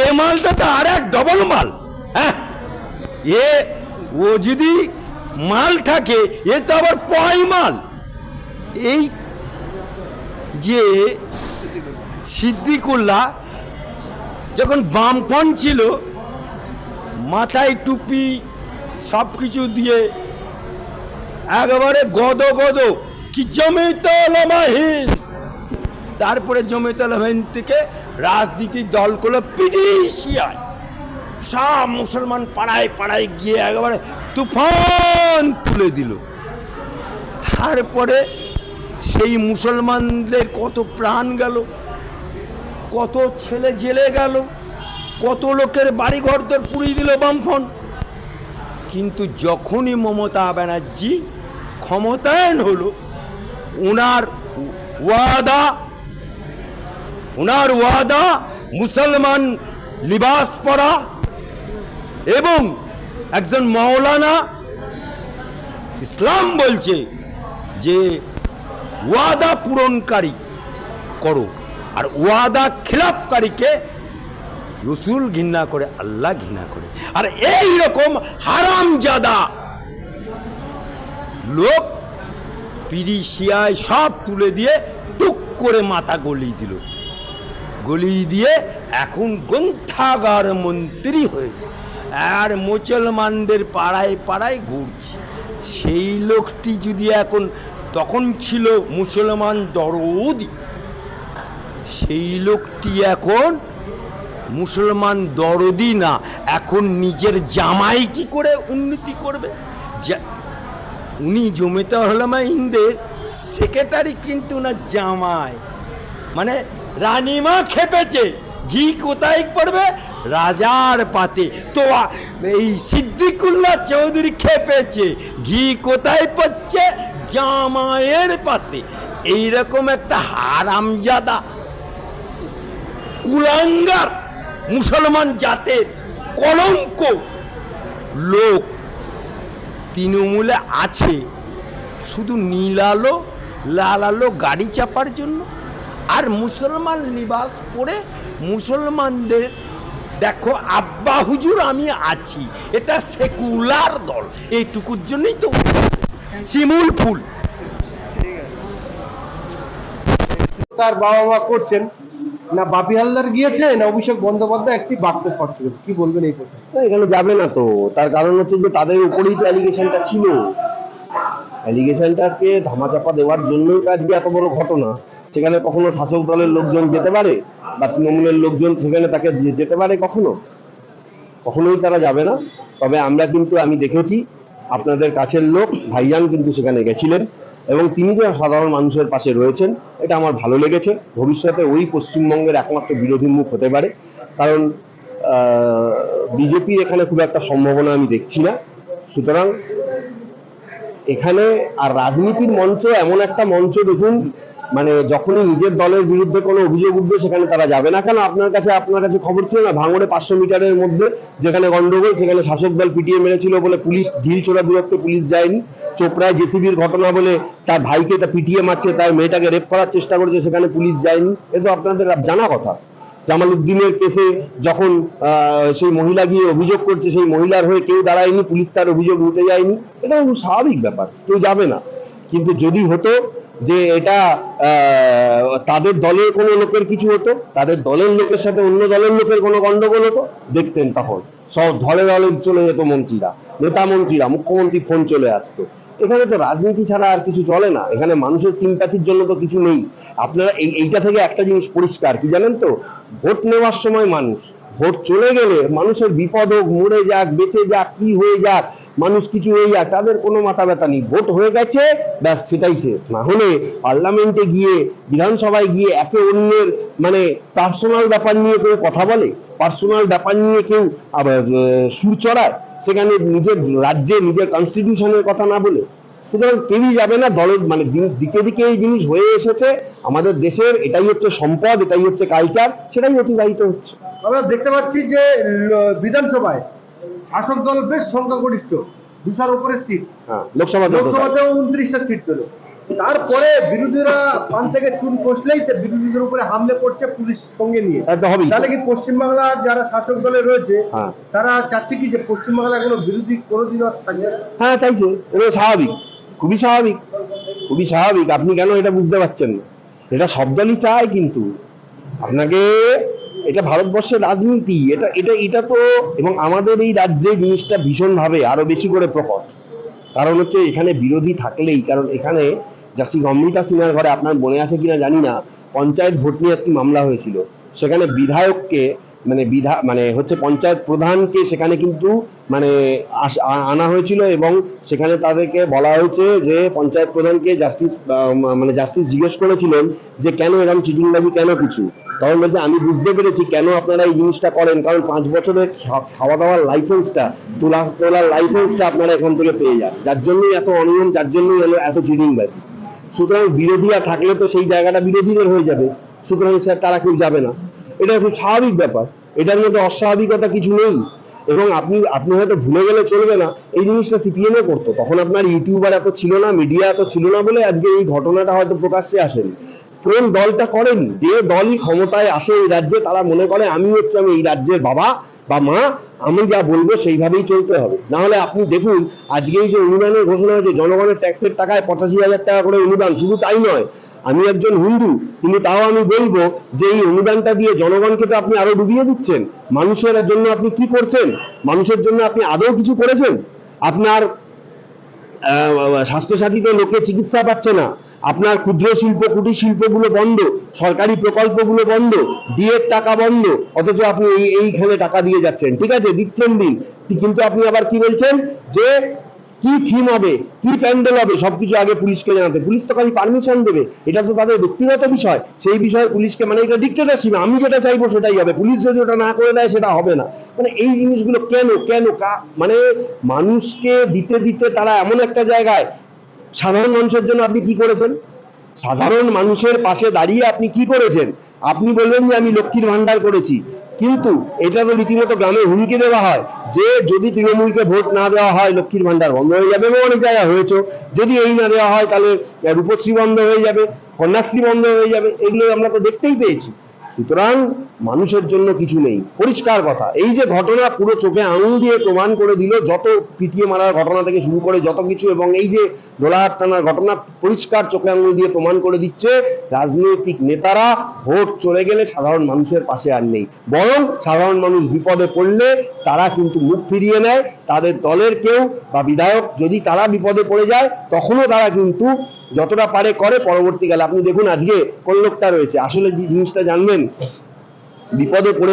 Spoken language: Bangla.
এ মালটা তো আর এক ডবল মাল হ্যাঁ? এ, ও যদি মাল থাকে, এ তো আবার পয় মাল। এই যে সিদ্দিকুল্লাহ যখন বামপন ছিল, মাথায় টুপি সব কিছু দিয়ে, একেবারে গদ গদ কি জমিতলমাহীন তারপরে জমিতলমাহীন থেকে রাজনীতির দলগুলো পিডিশিয়ায় সব মুসলমান পাড়ায় পাড়ায় গিয়ে একেবারে তুফান তুলে দিল। তারপরে সেই মুসলমানদের কত প্রাণ গেল, কত ছেলে জেলে গেল, কত লোকের বাড়ি ঘর তোর পুড়িয়ে দিল বামফন কিন্তু যখনই মমতা ব্যানার্জি ক্ষমতায়ন হলো ওনার ওয়াদা ওনার ওয়াদা মুসলমান লিবাস পরা এবং একজন মাওলানা ইসলাম বলছে যে ওয়াদা পূরণকারী করো আর ওয়াদা খিলাপকারীকে রসুল ঘৃণা করে, আল্লাহ ঘৃণা করে। আর এই রকম হারামজাদা লোক পিরিশিয়ায় সব তুলে দিয়ে টুক করে মাথা গলিয়ে দিল। গলিয়ে দিয়ে এখন গ্রন্থাগার মন্ত্রী হয়েছে। আর মুসলমানদের পাড়ায় পাড়ায় ঘুরছে। সেই লোকটি যদি এখন, তখন ছিল মুসলমান দরদি। সেই লোকটি এখন মুসলমান দরদি না, এখন নিজের জামাই কি করে উন্নতি করবে? উনি জমিতে হলামা ইন্দের সেক্রেটারি কিন্তু না জামাই। মানে রানীমা খেপেছে, ঘি কোথায় পড়বে? রাজার পাতে। তো এই সিদ্দিকুল্লাহ চৌধুরী খেপেছে, ঘি কোথায় পড়ছে? জামাইয়ের পাতে। এইরকম একটা হারামজাদা, কুলাঙ্গার মুসলমান জাতের কলঙ্ক লোক তৃণমূলে আছে। শুধু নীল আলো, লাল আলো গাড়ি চাপার জন্য। আর মুসলমান লিবাস পরে মুসলমানদের, দেখো, আব্বা হুজুর আমি আছি। এটা সেকুলার দল। এইটুকুর জন্যই তো শিমুল ফুল। তার বাবা মা করছেন। না, বাপি হালদার গিয়েছে, না অভিষেক বন্দ্যোপাধ্যায় একটি বাক্য খরচ কি বলবেন এই কথা? এখানে যাবে না তো। তার কারণ হচ্ছে যে তাদের উপরেই তো অ্যালিগেশনটা ছিল। অ্যালিগেশনটাকে ধামাচাপা দেওয়ার জন্যই আজকে এত বড় ঘটনা। সেখানে কখনো শাসক দলের লোকজন যেতে পারে, বা তৃণমূলের লোকজন সেখানে তাকে যেতে পারে কখনো? কখনোই তারা যাবে না। তবে আমরা কিন্তু, আমি দেখেছি, আপনাদের কাছের লোক, ভাইজান কিন্তু সেখানে গেছিলেন। এবং তিনি যে সাধারণ মানুষের পাশে রয়েছেন, এটা আমার ভালো লেগেছে। ভবিষ্যতে ওই পশ্চিমবঙ্গের একমাত্র বিরোধী মুখ হতে পারে। কারণ বিজেপি এখানে খুব একটা সম্ভাবনা আমি দেখছি না। সুতরাং এখানে আর রাজনীতির মঞ্চ এমন একটা মঞ্চ দেখুন মানে যখনই নিজের দলের বিরুদ্ধে কোনো অভিযোগ উঠবে, সেখানে তারা যাবে না। কেন? আপনার কাছে আপনার কাছে খবর ছিল না? ভাঙড়ে পাঁচশো মিটারের মধ্যে যেখানে গন্ডগোল, সেখানে শাসক দল পিটিয়ে মেরেছিল বলে পুলিশ ঢিল ছোড়া দূরত্বে পুলিশ যায়নি। চোপড়ায় জেসিবির ঘটনা বলে তার ভাইকে তা পিটিয়ে মারছে, তার মেয়েটাকে রেপ করার চেষ্টা করেছে, সেখানে পুলিশ যায়নি। এ তো আপনাদের জানা কথা। জামাল উদ্দিনের কেসে যখন সেই মহিলা গিয়ে অভিযোগ করছে, সেই মহিলার হয়ে কেউ দাঁড়ায়নি, পুলিশ তার অভিযোগ নিতে যায়নি। এটা স্বাভাবিক ব্যাপার, কেউ যাবে না। কিন্তু যদি হতো যে এটা তাদের দলের কোনো লোকের কিছু হতো, তাদের দলের লোকের সাথে অন্য দলের লোকের কোনো গন্ডগোল হতো? দেখতেন তখন। সব ধরে ধরে চলে যেত মন্ত্রীরা, নেতা মন্ত্রীরা, মুখ্যমন্ত্রী ফোন চলে আসতো। এখানে তো রাজনীতি ছাড়া আর কিছু চলে না। এখানে মানুষের সিম্প্যাথির জন্য তো কিছু নেই। আপনারা এই, এইটা থেকে একটা জিনিস পরিষ্কার কি জানেন তো? ভোট নেওয়ার সময় মানুষ, ভোট চলে গেলে মানুষের বিপদ হোক, মরে যাক, বেঁচে যাক, কি হয়ে যাক মানুষ কিছু হয়ে যাক তাদের কোনো মাথা ব্যথা নেই। ভোট হয়ে গেছে, ব্যাস সেটাই শেষ। না হলে পার্লামেন্টে গিয়ে, বিধানসভায় গিয়ে একে অন্যের মানে পার্সোনাল ব্যাপার নিয়ে কেউ কথা বলে পার্সোনাল ব্যাপার নিয়ে কেউ আবার সুর চড়ায়, সেখানে নিজের রাজ্যে, নিজের কনস্টিটিউশনের কথা না বলে। সুতরাং কেউই যাবে না, দলের মানে দিকে দিকে এই জিনিস হয়ে এসেছে। আমাদের দেশের এটাই হচ্ছে সম্পদ, এটাই হচ্ছে কালচার সেটাই অতিবাহিত হচ্ছে। আমরা দেখতে পাচ্ছি যে বিধানসভায় শাসক দল বেশ সংখ্যাগরিষ্ঠ দুশোর উপরে সিট হ্যাঁ লোকসভা লোকসভা লোকসভাতেও উনত্রিশটা সিট পেল। তারপরে বিরোধীরা পান থেকে চুন কষলেই বিরোধীদের উপরে হামলে করছে পুলিশ সঙ্গে নিয়ে। তাহলে কি পশ্চিমবাংলার যারা শাসক দলে রয়েছে হ্যাঁ। তারা চাচ্ছে কি যে পশ্চিমবাংলায় কোনো বিরোধী কোনোদিনও থাকবে? হ্যাঁ চাইছে এটা স্বাভাবিক খুবই স্বাভাবিক খুবই স্বাভাবিক। আপনি কেন এটা বুঝতে পারছেন না? এটা সব দলই চায় কিন্তু। আপনাকে এটা ভারতবর্ষের রাজনীতি, এটা এটা এটা তো এবং আমাদের এই রাজ্যে জিনিসটা ভীষণভাবে আরও বেশি করে প্রকট। কারণ হচ্ছে এখানে বিরোধী থাকলেই, কারণ এখানে জাস্টিস অমৃতা সিনহার ঘরে আপনার মনে আছে কিনা জানি না, পঞ্চায়েত ভোট নিয়ে একটি মামলা হয়েছিল। সেখানে বিধায়ককে মানে বিধা মানে হচ্ছে পঞ্চায়েত প্রধানকে সেখানে কিন্তু মানে আনা হয়েছিল এবং সেখানে তাদেরকে বলা হয়েছে যে পঞ্চায়েত প্রধানকে জাস্টিস মানে জাস্টিস জিজ্ঞেস করেছিলেন যে কেন এরকম চিটিংবাজি, কেন কিছু? তখন বলছে, আমি বুঝতে পেরেছি কেন আপনারা এই জিনিসটা করেন, কারণ পাঁচ বছরের খাওয়া দাওয়ার লাইসেন্সটা তোলা, তোলার লাইসেন্সটা আপনারা এখান থেকে পেয়ে যান। যার জন্যই এত অনিয়ম, যার জন্যই হলো এত চিটিংবাজি। সুতরাং বিরোধীরা থাকলে তো সেই জায়গাটা বিরোধীদের হয়ে যাবে। সুতরাং স্যার, তারা কেউ যাবে না। এটা খুব স্বাভাবিক ব্যাপার। এটার মধ্যে অস্বাভাবিকতা কিছু নেই। এবং আপনি আপনি হয়তো ভুলে গেলে চলবে না। এই জিনিসটা সিপিএমে করতো। তখন আপনার ইউটিউবার এত ছিল না মিডিয়া এত ছিল না বলে আজকে এই ঘটনাটা হয়তো প্রকাশ্যে আসেনি। কোন দলটা করেন। যে দলই ক্ষমতায় আসে এই রাজ্যে, তারা মনে করে, আমি হচ্ছে আমি এই রাজ্যের বাবা। বা মা, আমি যা বলব সেইভাবেই চলতে হবে। না হলে আপনি দেখুন, আজকে এই যে অনুদানের ঘোষণা হয়েছে, জনগণের ট্যাক্সের টাকায় পঁচাশি হাজার টাকা করে অনুদান, শুধু তাই নয়, আমি একজন হিন্দু, কিন্তু তাও আমি বলব যে এই অনুদানটা দিয়ে জনগণকে তো আপনি আরও ডুবিয়ে দিচ্ছেন। মানুষের জন্য আপনি কি করছেন? মানুষের জন্য আপনি আদৌ কিছু করেছেন? আপনার স্বাস্থ্যসাথীতে লোকে চিকিৎসা পাচ্ছে না। আপনার ক্ষুদ্র শিল্প, কুটির শিল্পগুলো বন্ধ, সরকারি প্রকল্পগুলো বন্ধ ডিএর টাকা বন্ধ, অথচ আপনি এই এইখানে টাকা দিয়ে যাচ্ছেন। ঠিক আছে? দিচ্ছেন দিন। কিন্তু আপনি আবার কি বলছেন? যে কি থিম হবে, কি প্যান্ডেল হবে, সবকিছু আগে পুলিশকে জানাতে। পুলিশ তো খালি পারমিশন দেবে। এটা তো তাদের ব্যক্তিগত বিষয়। সেই বিষয়ে পুলিশকে মানে এটা ডিক্টেটারশিপ আমি যেটা চাইব সেটাই হবে। পুলিশ যদি ওটা না করে দেয়, সেটা হবে না। মানে এই জিনিসগুলো কেন কেন মানে মানুষকে দিতে দিতে তারা এমন একটা জায়গায় সাধারণ মানুষের জন্য আপনি কি করেছেন? সাধারণ মানুষের পাশে দাঁড়িয়ে আপনি কি করেছেন? আপনি বলবেন যে আমি লক্ষ্মীর ভান্ডার করেছি। কিন্তু এটা তো রীতিমতো গ্রামে হুমকি দেওয়া হয় যে যদি তৃণমূলকে ভোট না দেওয়া হয়, লক্ষ্মীর ভান্ডার বন্ধ হয়ে যাবে এবং অনেক জায়গায় হয়েছে। যদি এই না দেওয়া হয়, তাহলে রূপশ্রী বন্ধ হয়ে যাবে, কন্যাশ্রী বন্ধ হয়ে যাবে। এগুলো আমরা তো দেখতেই পেয়েছি। সুতরাং মানুষের জন্য কিছু নেই। পরিষ্কার কথা, এই যে ঘটনা পুরো চোখে আঙুল দিয়ে প্রমাণ করে দিল যত পিটিয়ে মারার ঘটনা থেকে শুরু করে যত কিছু এবং এই যে দোলাহাট টানার ঘটনা পরিষ্কার চোখে আঙুল দিয়ে প্রমাণ করে দিচ্ছে, রাজনৈতিক নেতারা ভোট চলে গেলে সাধারণ মানুষের পাশে আর নেই। বরং সাধারণ মানুষ বিপদে পড়লে তারা কিন্তু মুখ ফিরিয়ে নেয়, তাদের দলের কেউ বা বিধায়ক যদি তারা বিপদে পড়ে যায়, তখনও তারা কিন্তু যতটা পারে করে, পরবর্তীকালে। আপনি দেখুন, আজকে কোন লোকটা রয়েছে? আসলে জিনিসটা জানবেন, বিপদে পড়ে